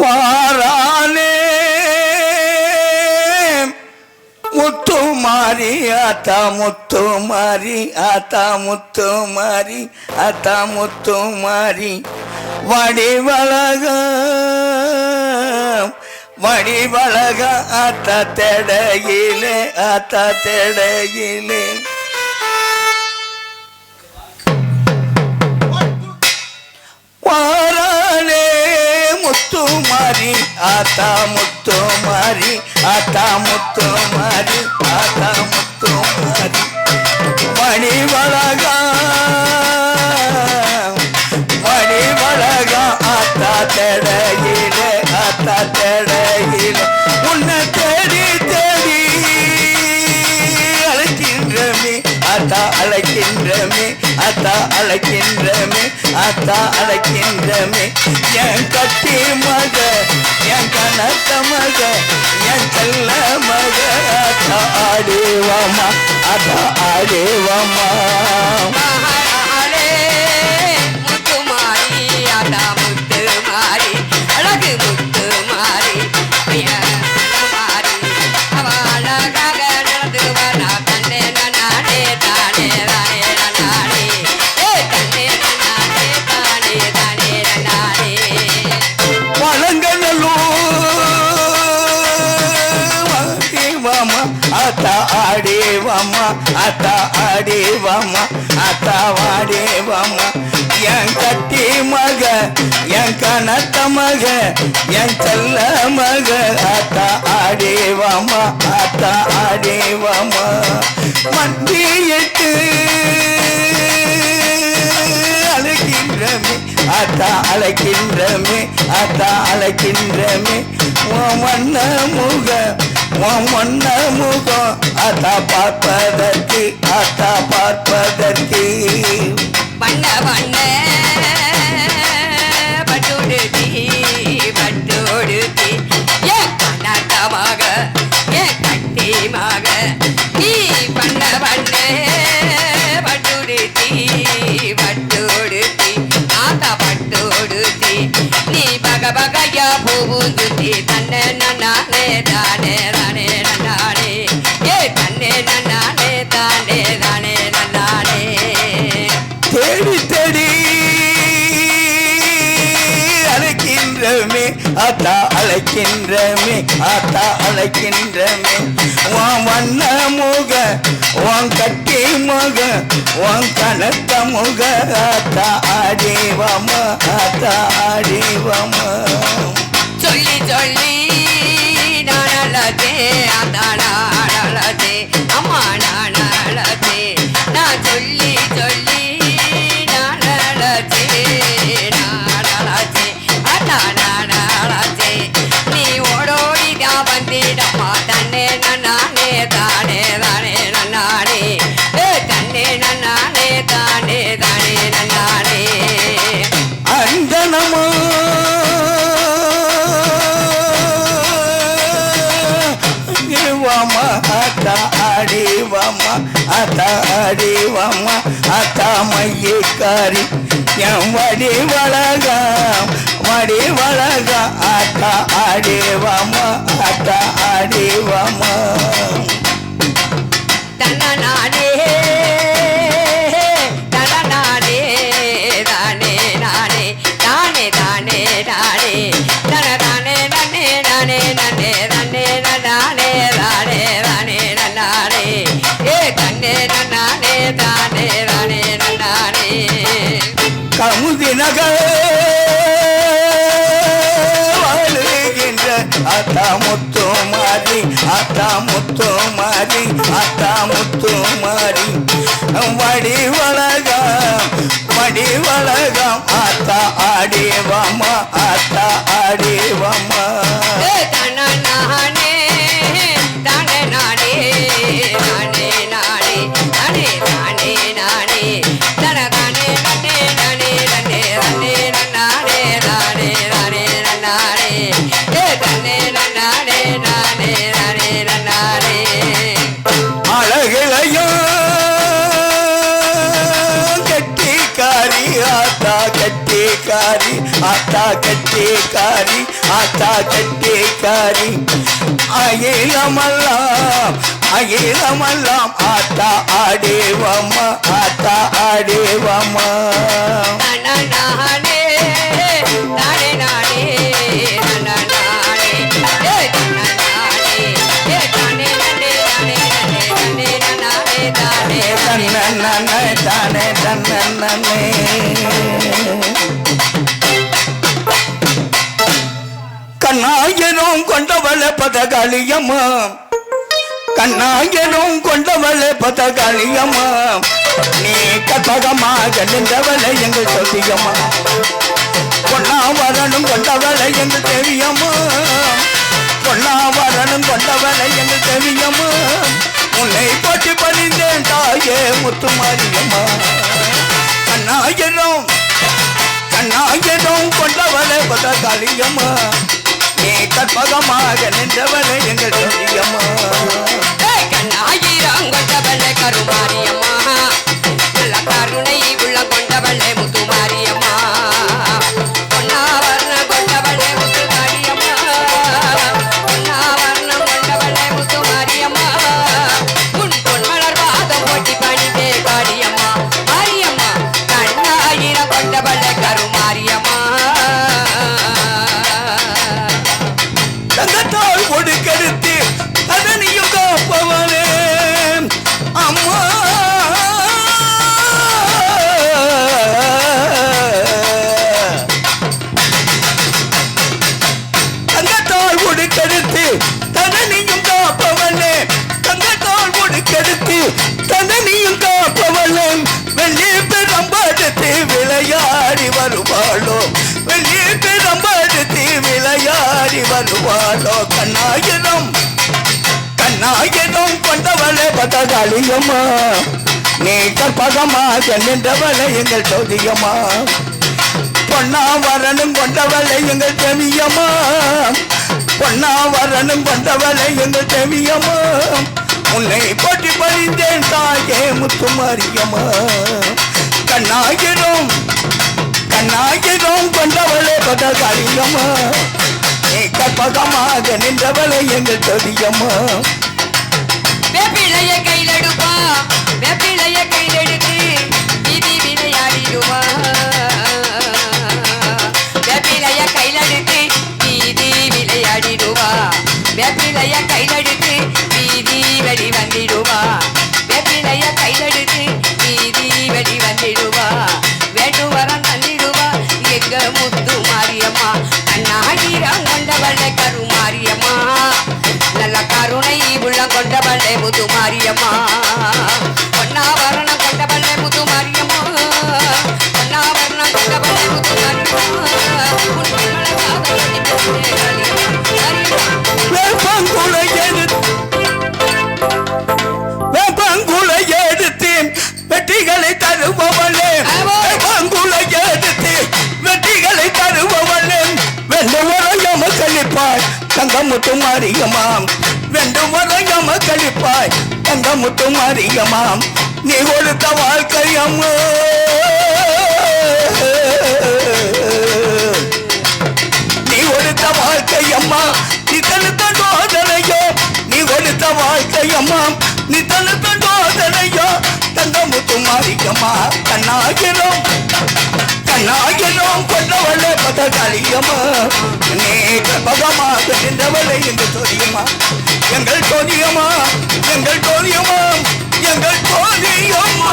வாரானே முத்து மாறி ஆத்தா முத்து மாறி ஆத்தா முத்து மாறி ஆத்தா முத்து மாறி. வடிவழக வடிவழக ஆத்தா தெடையிலே ஆத்தா தெடையிலே. முத்து மாறி ஆத்தா முத்து மாறி ஆத்தா முத்து மாறி ஆத்தா முத்து மாறி. மணி வளகா மணி வளகா ஆத்தா தெடையிலே ஆத்தா அத்தா அழைக்கின்றமே அத்தா அழைக்கின்றமே அத்தா அழைக்கின்றமே. என் கத்தி மக என் கனத்த மக என் செல்ல மக அத்தா ஆடேவாமா அத்தா ஆடேவாமா. அத்தா அத்தா வாடிவாமா என் கட்டி மக என் கனத்த மக என் செல்ல மக அத்தா ஆடிவாமா அத்தா ஆடிவாமா மண்டியிட்டு அழைக்கின்றமே அத்தா அழைக்கின்றமே அத்தா அழைக்கின்றமே. மன்ன முக உன் முகம் அத்தா பார்ப்பதற்கு அத்தா பார்ப்பதற்கு. வண்ண வண்ண பூவுந்துத்தி தன்னை நன்னானே தானே தானே நன்னானே ஏ தன்னே நன்னானே தானே தானே நன்னானே தேடி தேடி அழைக்கின்றமே அத்தா அழைக்கின்றமே அத்தா அழைக்கின்றமே. உன் வண்ண முக உன் கட்டி முக உன் கனத்த முக அத்தா ஆடிவமா அத்தா ஆடிவமா சொல்லி நானே அதானே அம்மா நானே நான் சொல்லி சொல்லி நானே நானே அண்ணா நானே நீ ஓடோடி தான் வந்திடம்மா தன்னே நானே தானே தானே நானே ஏ தன்னே நானே தானே தானே. அத்தா ஆடிவாமா அத்தா மையக்காரி என் வடி வளகா மடி வளகா அத்த அடிவம்மா அத்த அடிவம்மா தன்னநாடே தனநாடே கமுதி நகர் வாழுகின்ற அத்தா முத்து மாறி அத்தா முத்து மாறி அத்தா முத்து மாறி வடி வளகம் வடி ஆடிவம்மா அத்தா ஆடிவம்மா ஆத்தா கட்டே காரி ஆத்தா கட்டே காரி. அகிலமெல்லாம் அகிலமெல்லாம் ஆத்தா ஆடேவம்மா ஆத்தா ஆடே பதகாளியம்மா. கண்ணாயிரம் கொண்டவளே பதகாளியம்மா. நீ கற்பகமாக நின்றவளை எங்கள் சொல்லியம்மா பொன்னாவரனும் கொண்டவளை எங்கள் தெரியம்மா பொன்னாவரனும் கொண்டவளை எங்கள் தெரியம்மா உன்னை போட்டி பணிந்தேன் தாயே முத்துமாரியம்மா. கண்ணாயனும் கண்ணாயனும் கொண்டவளை பதகாளியம்மா. நீ கற்பகமாக நின்றவளே எங்கள் சொல்லியம்மா ஏய் கண்ணாயிரம் கொண்டவளே கருமாரியம்மா. வாழோ வருவாளோ கண்ணாயிரம் கண்ணாயிரம் கொண்டவளே பதகாளியம்மா. நீ கற்பகமாக நின்றவளை எங்கள் சௌதியம்மா பொன்னா வரணும் கொண்டவளை எங்கள் செவியம்மா பொன்னாவரனும் கொண்டவளை எங்கள் செவியம்மா உன்னை போட்டி பறிந்தேன் தாயே முத்துமாரியம்மா. கண்ணாயிரம் கண்ணாயிரம் கொண்டவளே பதகாளியம்மா. நீ நின்றவளை எங்கள் தொடியம்மா. வேப்பிலைய கையிலெடுப்பா வேப்பிலைய கையிலெடுத்து விதி விளையாடிடுவா வேப்பிலைய கையிலெடுத்து விதி விளையாடிடுவா வேப்பிலைய கையிலெடுத்து கொண்டவளே முது மாரியம்மா பொன்னாவரணம் கொண்டவளே முது மாரியம்மா பொன்னாவரணம் கொண்டவளே முது மாரியம்மா உன் பொன்னழகாக வடிவத்திலே காளியம்மா. வேப்பங்குலை எடுத்து வெட்டிகளை தருபவளே. வேப்பங்குலை எடுத்து வெட்டிகளை தருபவளே வெண்டும் வரையம கழிப்பாய் தங்கமுத்து மாரியமாம் வெண்டும் வரையம கழிப்பாய். எங்க தங்கமுத்து அறியமாம் நீ கொடுத்த வாழ்க்கையம்மா நீ கொடுத்த வாழ்க்கை அம்மா நீ தடுத்த சோதனையோ. நீ கொடுத்த வாழ்க்கை அம்மா நீ தடுத்த சோதனையோ. தங்க முத்து அறியமா கண்ணாகிறோம் கண்ணாகிறோம் கொண்டவளே. பதகாளியம்மா நீ கற்பகமாக நின்றவளை என்று சோதியம்மா எங்கள் சோதியம்மா எங்கள் சோதியம்மா எங்கள் சோதியம்மா